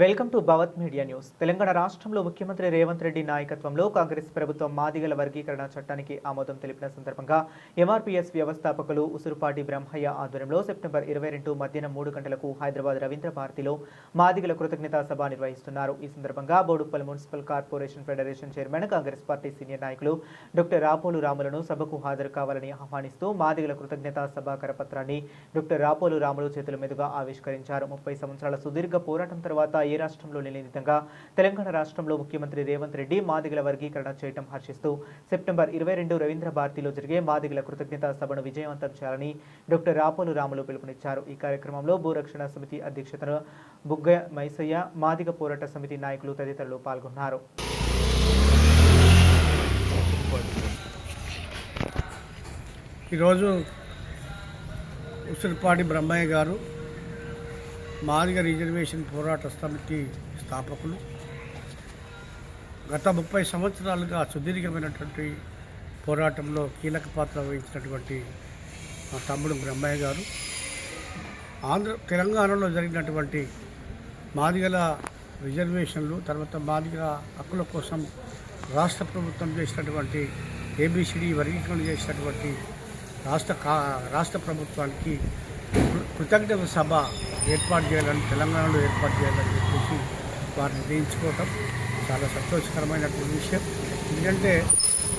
Welcome to Bhavat media news. Telangana రాష్ట్రంలో ముఖ్యమంత్రి రేవంత్ రెడ్డి నాయకత్వంలో కాంగ్రెస్ ప్రభుత్వం మాదిగల వర్గీకరణ చట్టానికి ఆమోదం తెలిపిన సందర్భంగా ఎంఆర్పీఎస్ వ్యవస్థాపకులు ఉసురుపాటి బ్రహ్మయ్య ఆధ్వర్యంలో సెప్టెంబర్ ఇరవై రెండు మధ్యాహ్నం మూడు గంటలకు హైదరాబాద్ రవీంద్ర భారతిలో మాదిగల కృతజ్ఞతా సభ నిర్వహిస్తున్నారు. ఈ సందర్భంగా Boduppal municipal corporation federation chairman Congress party senior నాయకులు డాక్టర్ రాపోలు రాములను సభకు హాజరు కావాలని ఆహ్వానిస్తూ మాదిగల కృతజ్ఞతా సభ కరపత్రాన్ని డాక్టర్ రాపోలు రాములు చేతుల మీదుగా ఆవిష్కరించారు. ముప్పై సంవత్సరాల సుదీర్ఘ పోరాటం తర్వాత ఏ రాష్ట్రంలో లేని విధంగా తెలంగాణ రాష్ట్రంలో ముఖ్యమంత్రి రేవంత్ రెడ్డి మాదిగల వర్గీకరణ చేయటం హర్షిస్తూ సెప్టెంబర్ ఇరవై రెండు రవీంద్ర భారతిలో జరిగే మాదిగల కృతజ్ఞతా సభను విజయవంతం చేయాలని డాక్టర్ రాపోలు రాములు పిలుపునిచ్చారు. ఈ కార్యక్రమంలో భూరక్షణ సమితి అధ్యక్షతన బుగ్గ మైసయ్య మాదిగ పోరాట సమితి నాయకులు తదితరులు పాల్గొన్నారు. ఈరోజు ఉసిరిపాటి బ్రహ్మయ్య గారు మాదిగ రిజర్వేషన్ పోరాట సమితి స్థాపకులు. గత ముప్పై సంవత్సరాలుగా సుదీర్ఘమైనటువంటి పోరాటంలో కీలక పాత్ర వహించినటువంటి మా తమ్ముడు బ్రహ్మయ్య గారు. ఆంధ్ర తెలంగాణలో జరిగినటువంటి మాదిగల రిజర్వేషన్లు తర్వాత మాదిగల హక్కుల కోసం రాష్ట్ర ప్రభుత్వం చేసినటువంటి ఏబిసిడి వర్గీకరణ చేసినటువంటి రాష్ట్ర కా రాష్ట్ర ప్రభుత్వానికి కృతజ్ఞత సభ ఏర్పాటు చేయాలని తెలంగాణలో ఏర్పాటు చేయాలని చెప్పేసి వారు నిర్ణయించుకోవటం చాలా సంతోషకరమైనటువంటి విషయం. ఎందుకంటే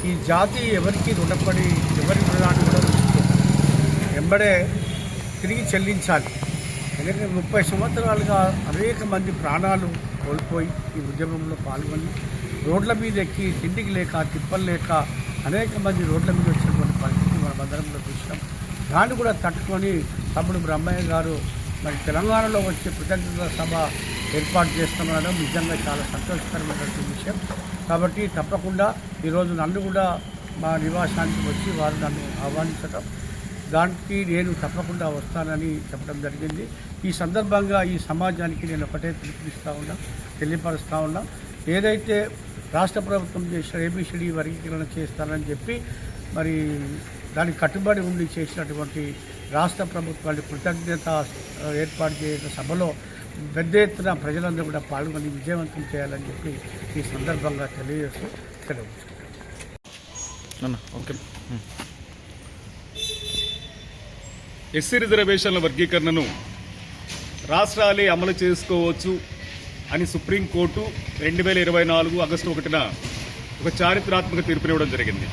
ఈ జాతి ఎవరికి రుణపడి ఎవరి రుణాన్ని కూడా వెంబడే తిరిగి చెల్లించాలి. ఎందుకంటే ముప్పై సంవత్సరాలుగా అనేక మంది ప్రాణాలు కోల్పోయి ఈ ఉద్యమంలో పాల్గొని రోడ్ల మీద ఎక్కి తిండికి లేక తిప్పలు లేక అనేక మంది రోడ్ల మీద వచ్చినటువంటి పరిస్థితి మన అందరం చూసినాం. దాన్ని కూడా తట్టుకొని తమ్ముడు బ్రహ్మయ్య గారు మరి తెలంగాణలో వచ్చే ప్రజాతంత్ర సభ ఏర్పాటు చేస్తున్నాడడం నిజంగా చాలా సంతోషకరమైనటువంటి విషయం. కాబట్టి తప్పకుండా ఈరోజు నన్ను కూడా మా నివాసానికి వచ్చి వారు నన్ను ఆహ్వానించడం దానికి నేను తప్పకుండా వస్తానని చెప్పడం జరిగింది. ఈ సందర్భంగా ఈ సమాజానికి నేను ఒకటే పిలుపునిస్తూ ఉన్నా తెలియపరుస్తూ ఉన్నా. ఏదైతే రాష్ట్ర ప్రభుత్వం చేసిన ఏబిసిడి వర్గీకరణ చేస్తానని చెప్పి మరి దానికి కట్టుబడి ఉండి చేసినటువంటి రాష్ట్ర ప్రభుత్వాన్ని కృతజ్ఞత ఏర్పాటు చేసిన సభలో పెద్ద ఎత్తున ప్రజలందరూ కూడా పాల్గొని విజయవంతం చేయాలని చెప్పి ఈ సందర్భంగా తెలియజేస్తూ సెలవు ఓకే. ఎస్సీ రిజర్వేషన్ల వర్గీకరణను రాష్ట్రాలే అమలు చేసుకోవచ్చు అని సుప్రీంకోర్టు రెండు వేల ఇరవై నాలుగు ఆగస్టు ఒకటిన ఒక చారిత్రాత్మక తీర్పునివ్వడం జరిగింది.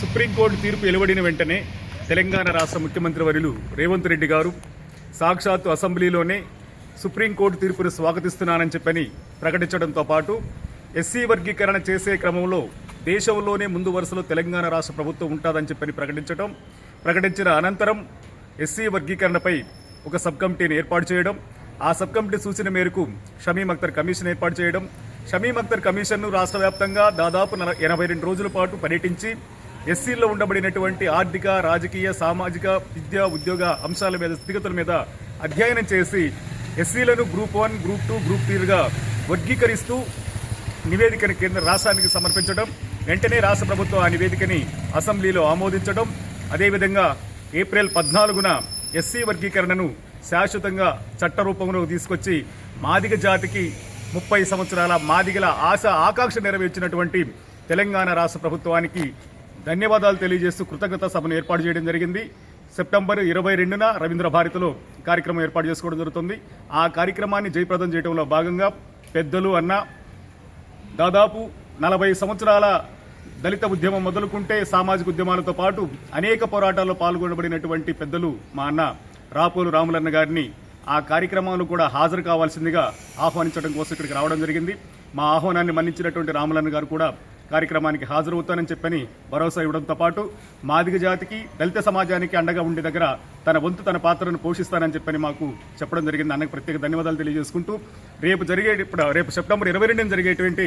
సుప్రీంకోర్టు తీర్పు వెలువడిన వెంటనే తెలంగాణ రాష్ట్ర ముఖ్యమంత్రి వర్యులు రేవంత్ రెడ్డి గారు సాక్షాత్తు అసెంబ్లీలోనే సుప్రీంకోర్టు తీర్పును స్వాగతిస్తున్నానని చెప్పని ప్రకటించడంతో పాటు ఎస్సీ వర్గీకరణ చేసే క్రమంలో దేశంలోనే ముందు వరుసలో తెలంగాణ రాష్ట్ర ప్రభుత్వం ఉంటుందని చెప్పని ప్రకటించడం ప్రకటించిన అనంతరం ఎస్సీ వర్గీకరణపై ఒక సబ్ కమిటీని ఏర్పాటు చేయడం ఆ సబ్ కమిటీ సూచన మేరకు షమీం అఖ్తర్ కమిషన్ ఏర్పాటు చేయడం షమీం అఖ్తర్ కమిషన్ను రాష్ట్ర వ్యాప్తంగా దాదాపు ఎనభై రెండు రోజుల పాటు పర్యటించి ఎస్సీల్లో ఉండబడినటువంటి ఆర్థిక రాజకీయ సామాజిక విద్యా ఉద్యోగ అంశాల మీద స్థితిగతుల మీద అధ్యయనం చేసి ఎస్సీలను group one group two group త్రీగా వర్గీకరిస్తూ నివేదికని కేంద్ర రాష్ట్రానికి సమర్పించడం వెంటనే రాష్ట్ర ప్రభుత్వం ఆ నివేదికని అసెంబ్లీలో ఆమోదించడం అదేవిధంగా ఏప్రిల్ పద్నాలుగున ఎస్సీ వర్గీకరణను శాశ్వతంగా చట్ట రూపంలో తీసుకొచ్చి మాదిగ జాతికి ముప్పై సంవత్సరాల మాదిగల ఆశ ఆకాంక్ష నెరవేర్చినటువంటి తెలంగాణ రాష్ట్ర ప్రభుత్వానికి ధన్యవాదాలు తెలియజేస్తూ కృతజ్ఞత సభను ఏర్పాటు చేయడం జరిగింది. సెప్టెంబర్ ఇరవై రెండున రవీంద్ర భారతిలో కార్యక్రమం ఏర్పాటు చేసుకోవడం జరుగుతుంది. ఆ కార్యక్రమాన్ని జయప్రదం చేయడంలో భాగంగా పెద్దలు అన్న దాదాపు నలభై సంవత్సరాల దళిత ఉద్యమం మొదలుకుంటే సామాజిక ఉద్యమాలతో పాటు అనేక పోరాటాల్లో పాల్గొనబడినటువంటి పెద్దలు మా అన్న రాపోలు రాములన్న గారిని ఆ కార్యక్రమంలో కూడా హాజరు కావాల్సిందిగా ఆహ్వానించడం కోసం ఇక్కడికి రావడం జరిగింది. మా ఆహ్వానాన్ని మన్నించినటువంటి రాములన్న గారు కూడా కార్యక్రమానికి హాజరవుతానని చెప్పని భరోసా ఇవ్వడంతో పాటు మాదిగ జాతికి దళిత సమాజానికి అండగా ఉండే దగ్గర తన వంతు తన పాత్రను పోషిస్తానని చెప్పని మాకు చెప్పడం జరిగింది. అన్నకు ప్రత్యేక ధన్యవాదాలు తెలియజేసుకుంటూ రేపు జరిగే ఇప్పుడు రేపు సెప్టెంబర్ ఇరవై రెండున జరిగేటువంటి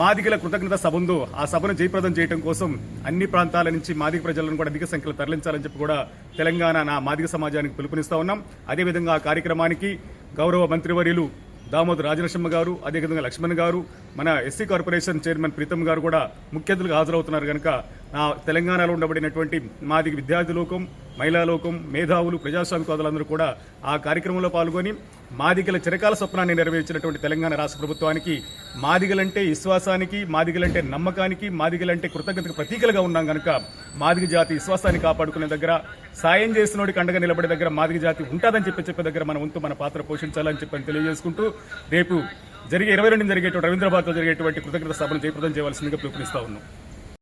మాదిగల కృతజ్ఞత సభ ఉందో ఆ సభను జయప్రదం చేయడం కోసం అన్ని ప్రాంతాల నుంచి మాదిగ ప్రజలను కూడా అధిక సంఖ్యలో తరలించాలని చెప్పి కూడా తెలంగాణ నా మాదిగ సమాజానికి పిలుపునిస్తా ఉన్నాం. అదేవిధంగా ఆ కార్యక్రమానికి గౌరవ మంత్రివర్యులు దామోదర్ రాజనరసింహ గారు అదేవిధంగా లక్ష్మణ్ గారు మన ఎస్సీ కార్పొరేషన్ చైర్మన్ ప్రీతం గారు కూడా ముఖ్య అతిథులుగా హాజరవుతున్నారు కనుక నా తెలంగాణలో ఉండబడినటువంటి మాది విద్యార్థి లోకం మహిళా లోకం మేధావులు ప్రజాస్వామికవాదులందరూ కూడా ఆ కార్యక్రమంలో పాల్గొని మాదిగల చిరకాల స్వప్నాన్ని నెరవేర్చినటువంటి తెలంగాణ రాష్ట్ర ప్రభుత్వానికి మాదిగలంటే విశ్వాసానికి మాదిగలంటే నమ్మకానికి మాదిగలంటే కృతజ్ఞతకు ప్రతీకలుగా ఉన్నాం కనుక మాదిగ జాతి విశ్వాసాన్ని కాపాడుకునే దగ్గర సాయం చేసినోడికి అండగా నిలబడే దగ్గర మాదిగ జాతి ఉంటుందని చెప్పి చెప్పే దగ్గర మన వంతు మన పాత్ర పోషించాలని చెప్పని తెలియజేసుకుంటూ రేపు జరిగే ఇరవై రెండు జరిగేటువంటి రవీంద్రబాద్లో జరిగేటువంటి కృతజ్ఞత సభను జయప్రదం చేయవలసిందిగా పిలుపునిస్తా ఉన్నాం.